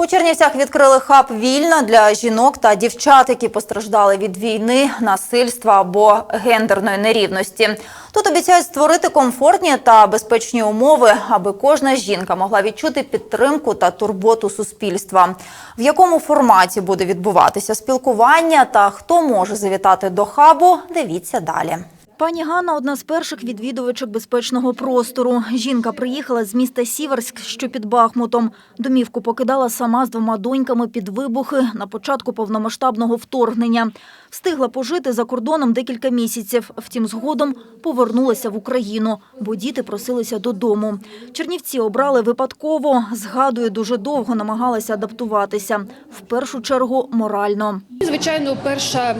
У Чернівцях відкрили хаб вільно для жінок та дівчат, які постраждали від війни, насильства або гендерної нерівності. Тут обіцяють створити комфортні та безпечні умови, аби кожна жінка могла відчути підтримку та турботу суспільства. В якому форматі буде відбуватися спілкування та хто може завітати до хабу, дивіться далі. Пані Ганна – одна з перших відвідувачок безпечного простору. Жінка приїхала з міста Сіверськ, що під Бахмутом. Домівку покидала сама з двома доньками під вибухи на початку повномасштабного вторгнення. Встигла пожити за кордоном декілька місяців. Втім, згодом повернулася в Україну, бо діти просилися додому. Чернівці обрали випадково. Згадує, дуже довго намагалася адаптуватися. В першу чергу морально. Звичайно, перша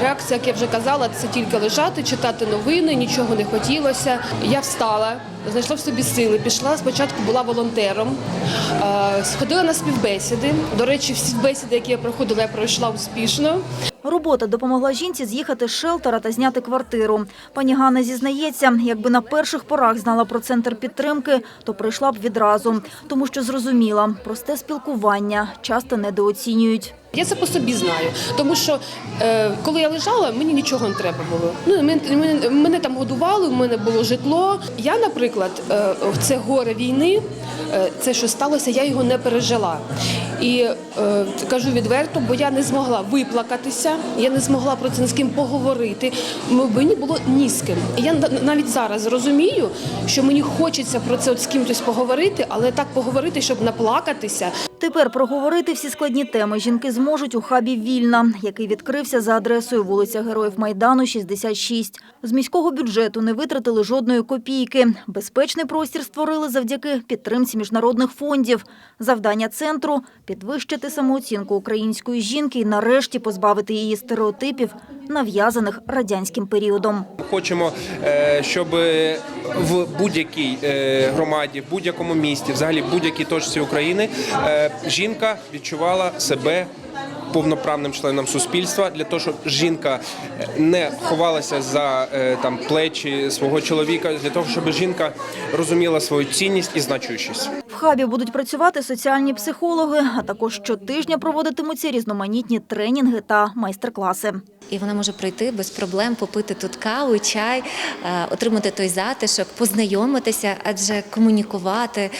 реакція, як я вже казала, це тільки лежати, читати новини, нічого не хотілося. Я встала, знайшла в собі сили, пішла. Спочатку була волонтером, е, сходила на співбесіди. До речі, всі бесіди, які я проходила, я пройшла успішно. Робота допомогла жінці з'їхати з шелтера та зняти квартиру. Пані Ганна зізнається, якби на перших порах знала про центр підтримки, то прийшла б відразу, тому що зрозуміла, просте спілкування часто недооцінюють. Я це по собі знаю, тому що е, коли я лежала, мені нічого не треба було. Ну мене, мене, там годували, у мене було житло. Я, наприклад, е, це горе війни, е, це що сталося, я його не пережила. І е, кажу відверто, бо я не змогла виплакатися, я не змогла про це з ким поговорити. Мені було ні з ким. Я навіть зараз розумію, що мені хочеться про це от з кимось поговорити, але так поговорити, щоб наплакатися. Тепер проговорити всі складні теми жінки зможуть у хабі «Вільна», який відкрився за адресою вулиця Героїв Майдану, 66. З міського бюджету не витратили жодної копійки. Безпечний простір створили завдяки підтримці міжнародних фондів. Завдання центру – підвищити самооцінку української жінки і нарешті позбавити її стереотипів, нав'язаних радянським періодом. Хочемо, е, щоб в будь-якій е, громаді, в будь-якому місті, взагалі в будь-якій точці України е, жінка відчувала себе повноправним членом суспільства для того, щоб жінка не ховалася за там плечі свого чоловіка, для того, щоб жінка розуміла свою цінність і значущість. Хабі будуть працювати соціальні психологи, а також щотижня проводитимуться різноманітні тренінги та майстер-класи. І вона може прийти без проблем, попити тут каву, чай, е, отримати той затишок, познайомитися, адже комунікувати.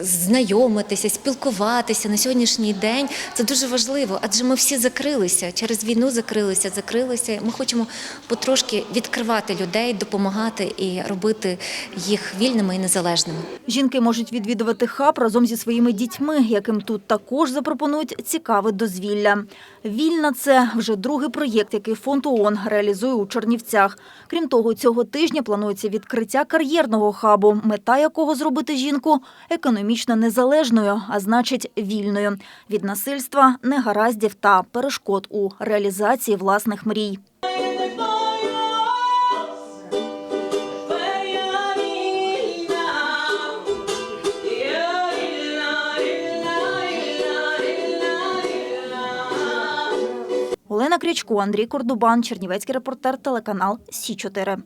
Знайомитися, спілкуватися на сьогоднішній день це дуже важливо, адже ми всі закрилися через війну, закрилися, закрилися. Ми хочемо потрошки відкривати людей, допомагати і робити їх вільними і незалежними. Жінки можуть відвідувати хаб разом зі своїми дітьми, яким тут також запропонують цікаве дозвілля. Вільна це вже другий проєкт, який фонд ООН реалізує у Чернівцях. Крім того, цього тижня планується відкриття кар'єрного хабу, мета якого зробити жінку економічно незалежною, а значить вільною від насильства, негараздів та перешкод у реалізації власних мрій. Олена Крячко, Андрій Кордубан, Чернівецький репортер, телеканал Сі 4